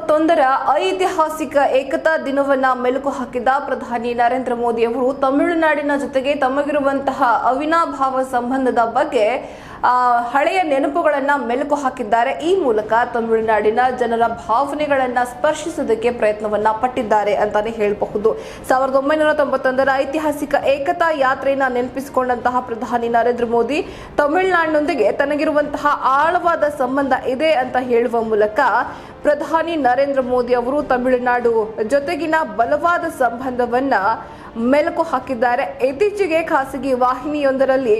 ತೊಂಬತ್ತೊಂದರ ಐತಿಹಾಸಿಕ ಏಕತಾ ದಿನವನ್ನ ಮೆಲುಕು ಹಾಕಿದ ಪ್ರಧಾನಿ ನರೇಂದ್ರ ಮೋದಿ ಅವರು ತಮಿಳುನಾಡಿನ ಜೊತೆಗೆ ತಮಗಿರುವಂತಹ ಅವಿನಾಭಾವ ಸಂಬಂಧದ ಬಗ್ಗೆ ಹಳೆಯ ನೆನಪುಗಳನ್ನು ಮೆಲುಕು ಹಾಕಿದ್ದಾರೆ. ಈ ಮೂಲಕ ತಮಿಳುನಾಡಿನ ಜನರ ಭಾವನೆಗಳನ್ನು ಸ್ಪರ್ಶಿಸೋದಕ್ಕೆ ಪ್ರಯತ್ನವನ್ನ ಪಟ್ಟಿದ್ದಾರೆ ಅಂತಾನೆ ಹೇಳಬಹುದು. ಸಾವಿರದ ಒಂಬೈನೂರ ತೊಂಬತ್ತೊಂದರ ಐತಿಹಾಸಿಕ ಏಕತಾ ಯಾತ್ರೆಯನ್ನು ನೆನಪಿಸಿಕೊಂಡಂತಹ ಪ್ರಧಾನಿ ನರೇಂದ್ರ ಮೋದಿ, ತಮಿಳುನಾಡಿನೊಂದಿಗೆ ತನಗಿರುವಂತಹ ಆಳವಾದ ಸಂಬಂಧ ಇದೆ ಅಂತ ಹೇಳುವ ಮೂಲಕ ಪ್ರಧಾನಿ ನರೇಂದ್ರ ಮೋದಿ ಅವರು ತಮಿಳುನಾಡು ಜೊತೆಗಿನ ಬಲವಾದ ಸಂಬಂಧವನ್ನ ಮೆಲುಕು ಹಾಕಿದ್ದಾರೆ. ಇತ್ತೀಚೆಗೆ ಖಾಸಗಿ ವಾಹಿನಿಯೊಂದರಲ್ಲಿ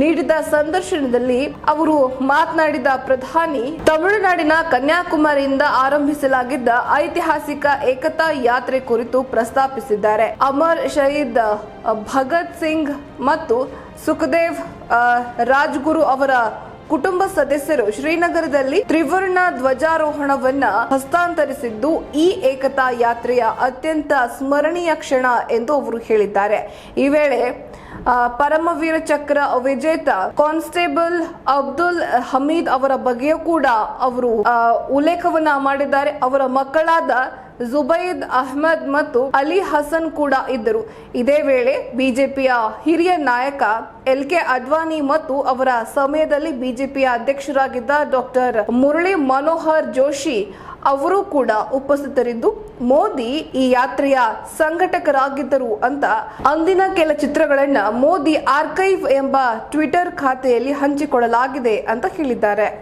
ನೀಡಿದ ಸಂದರ್ಶನದಲ್ಲಿ ಅವರು ಮಾತನಾಡಿದ ಪ್ರಧಾನಿ, ತಮಿಳುನಾಡಿನ ಕನ್ಯಾಕುಮಾರಿಯಿಂದ ಆರಂಭಿಸಲಾಗಿದ್ದ ಐತಿಹಾಸಿಕ ಏಕತಾ ಯಾತ್ರೆ ಕುರಿತು ಪ್ರಸ್ತಾಪಿಸಿದ್ದಾರೆ. ಅಮರ್ ಶಹೀದ್, ಭಗತ್ ಸಿಂಗ್ ಮತ್ತು ಸುಖದೇವ್ ರಾಜ್ಗುರು ಅವರ ಕುಟುಂಬ ಸದಸ್ಯರು ಶ್ರೀನಗರದಲ್ಲಿ ತ್ರಿವರ್ಣ ಧ್ವಜಾರೋಹಣವನ್ನ ಹಸ್ತಾಂತರಿಸಿದ್ದು ಈ ಏಕತಾ ಯಾತ್ರೆಯ ಅತ್ಯಂತ ಸ್ಮರಣೀಯ ಕ್ಷಣ ಎಂದು ಅವರು ಹೇಳಿದ್ದಾರೆ. ಈ ವೇಳೆ ಪರಮವೀರ ಚಕ್ರ ವಿಜೇತ ಕಾನ್ಸ್ಟೇಬಲ್ ಅಬ್ದುಲ್ ಹಮೀದ್ ಅವರ ಬಗ್ಗೆಯೂ ಕೂಡ ಅವರು ಉಲ್ಲೇಖವನ್ನ ಮಾಡಿದ್ದಾರೆ. ಅವರ ಮಕ್ಕಳಾದ ಜುಬೈದ್ ಅಹ್ಮದ್ ಮತ್ತು ಅಲಿ ಹಸನ್ ಕೂಡ ಇದ್ದರು. ಇದೇ ವೇಳೆ ಬಿಜೆಪಿಯ ಹಿರಿಯ ನಾಯಕ ಎಲ್ ಕೆ ಅಡ್ವಾನಿ ಮತ್ತು ಅವರ ಸಮಯದಲ್ಲಿ ಬಿಜೆಪಿಯ ಅಧ್ಯಕ್ಷರಾಗಿದ್ದ ಡಾಕ್ಟರ್ ಮುರಳಿ ಮನೋಹರ್ ಜೋಶಿ ಅವರು ಕೂಡ ಉಪಸ್ಥಿತರಿದ್ದು, ಮೋದಿ ಈ ಯಾತ್ರೆಯ ಸಂಘಟಕರಾಗಿದ್ದರು ಅಂತ ಅಂದಿನ ಕೆಲ ಚಿತ್ರಗಳನ್ನ ಮೋದಿ ಆರ್ಕೈವ್ ಎಂಬ ಟ್ವಿಟರ್ ಖಾತೆಯಲ್ಲಿ ಹಂಚಿಕೊಳ್ಳಲಾಗಿದೆ ಅಂತ ಹೇಳಿದ್ದಾರೆ.